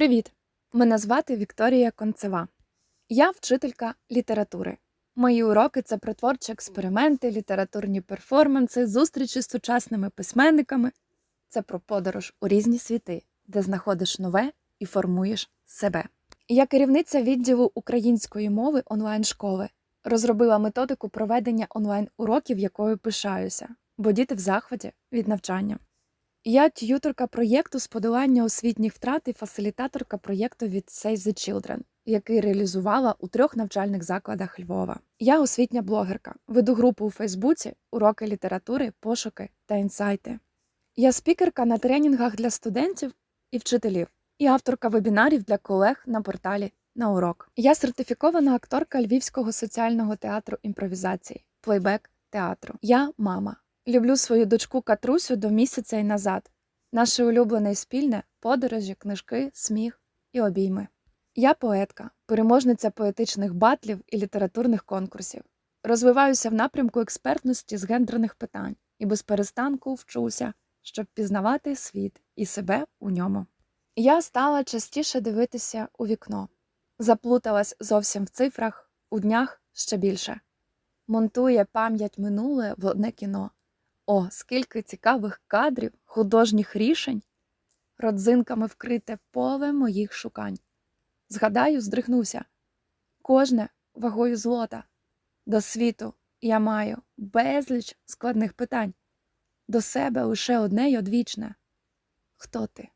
Привіт! Мене звати Вікторія Концева. Я вчителька літератури. Мої уроки це про творчі експерименти, літературні перформанси, зустрічі з сучасними письменниками. Це про подорож у різні світи, де знаходиш нове і формуєш себе. Я керівниця відділу української мови онлайн-школи. Розробила методику проведення онлайн-уроків, якою пишаюся, бо діти в захваті від навчання. Я т'юторка проєкту з подолання освітніх втрат і фасилітаторка проєкту від Save the Children, який реалізувала у трьох навчальних закладах Львова. Я освітня блогерка, веду групу у Фейсбуці, уроки літератури, пошуки та інсайти. Я спікерка на тренінгах для студентів і вчителів, і авторка вебінарів для колег на порталі на урок. Я сертифікована акторка Львівського соціального театру імпровізації, плейбек театру. Я мама. Люблю свою дочку Катрусю до місяця і назад. Наше улюблене і спільне подорожі, книжки, сміх і обійми. Я поетка, переможниця поетичних батлів і літературних конкурсів. Розвиваюся в напрямку експертності з гендерних питань і без перестанку вчуся, щоб пізнавати світ і себе у ньому. Я стала частіше дивитися у вікно, заплуталась зовсім в цифрах, у днях ще більше. Монтує пам'ять минуле в одне кіно. О, скільки цікавих кадрів, художніх рішень, родзинками вкрите поле моїх шукань. Згадаю, здригнуся. Кожне вагою злота. До світу я маю безліч складних питань. До себе лише одне й одвічне. Хто ти?